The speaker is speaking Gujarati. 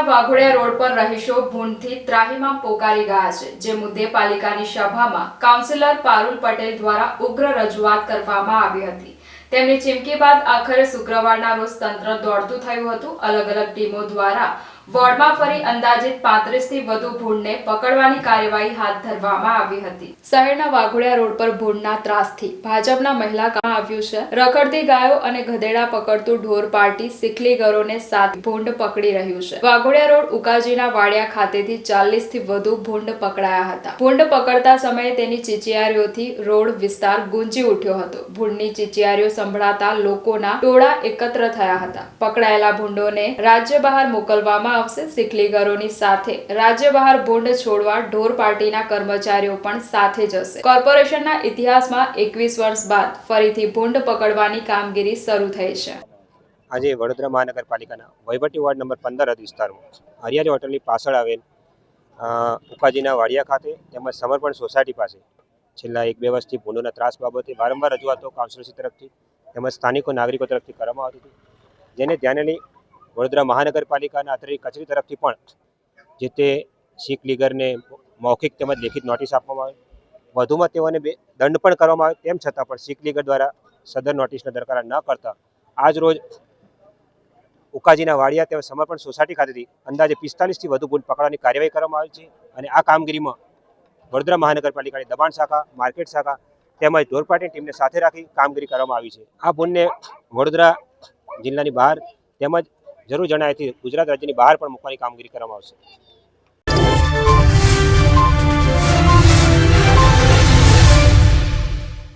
શહેરના વાઘોડિયા રોડ પર રહીશો ભૂંડથી ત્રાહીમાં પોકારી ગયા છે, જે મુદ્દે પાલિકાની સભામાં કાઉન્સિલર પારુલ પટેલ દ્વારા ઉગ્ર રજૂઆત કરવામાં આવી હતી. તેમની ચીમકી બાદ આખરે શુક્રવારના રોજ તંત્ર દોડતું થયું હતું. અલગ અલગ ટીમો દ્વારા વોર્ડમાં ફરી અંદાજિત પાંત્રીસથી વધુ ભૂંડને પકડવાની કાર્યવાહી હાથ ધરવામાં આવી હતી. શહેરના વાઘોડિયા રોડ પર ભૂંડના ત્રાસથી ભાજપના મહિલા કામ આવ્યું છે. રખડતી ગાયો અને ગધેડા પકડતું ઢોર પાર્ટી સિકલીગરોને સાત ભૂંડ પકડી રહ્યું છે. વાઘોડિયા રોડ ઉકાજીના વાડિયા ખાતેથી ચાલીસથી વધુ ભૂંડ પકડાયા હતા. ભૂંડ પકડતા સમયે તેની ચીચિયારીઓથી રોડ વિસ્તાર ગુંજી ઉઠ્યો હતો. ભૂંડની ચીચિયારીઓ સંભળાતા લોકોના ટોળા એકત્ર થયા હતા. પકડાયેલા ભૂંડોને રાજ્ય બહાર મોકલવામાં આવશે સિકલીગરોની સાથે. રાજ્ય બહાર ભૂંડ છોડવા ઢોર પાર્ટીના કર્મચારીઓ પણ સાથે જશે. કોર્પોરેશનના ઇતિહાસમાં એકવીસ વર્ષ બાદ ફરીથી ભૂંડ પકડવાની કામગીરી શરૂ થઈ છે. આજે વડોદરા મહાનગરપાલિકાના વહીવટી વોર્ડ નંબર પંદર વિસ્તારમાં હરિયાળી હોટલની પાછળ આવેલ ઉકાજીના વાડિયા ખાતે તેમજ સમર્પણ સોસાયટી પાસે છેલ્લા એક બે વર્ષથી ભૂંડોના ત્રાસ બાબતે વારંવાર રજૂઆતો કાઉન્સિલરશ્રી તરફથી તેમજ સ્થાનિકો નાગરિકો તરફથી કરવામાં આવતી હતી. જેને ધ્યાને લઈ વડોદરા મહાનગરપાલિકાના આંતરિક કચેરી તરફથી પણ જે તે શીખ લીગરને મૌખિક તેમજ લેખિત નોટિસ આપવામાં આવે. વધુમાં તેઓને બે દંડ પણ કરવામાં આવે તેમ છતાં પણ શીખ લીગર દ્વારા સદર નોટિસને દરકાર ન કરતા આજ રોજ ઉકાજીના વાડિયા તેમજ સમર્પણ સોસાયટી ખાતેથી અંદાજે પિસ્તાલીસથી વધુ ગુણ પકડવાની કાર્યવાહી કરવામાં આવી છે અને આ કામગીરીમાં વડોદરા મહાનગરપાલિકાની દબાણ શાખા, માર્કેટ શાખા તેમજ ઢોરપાટીની ટીમને સાથે રાખી કામગીરી કરવામાં આવી છે. આ ભૂલને વડોદરા જિલ્લાની બહાર તેમજ જરૂર જણાયથી ગુજરાત રાજ્યની બહાર પણ મૂકવાની કામગીરી કરવામાં આવશે.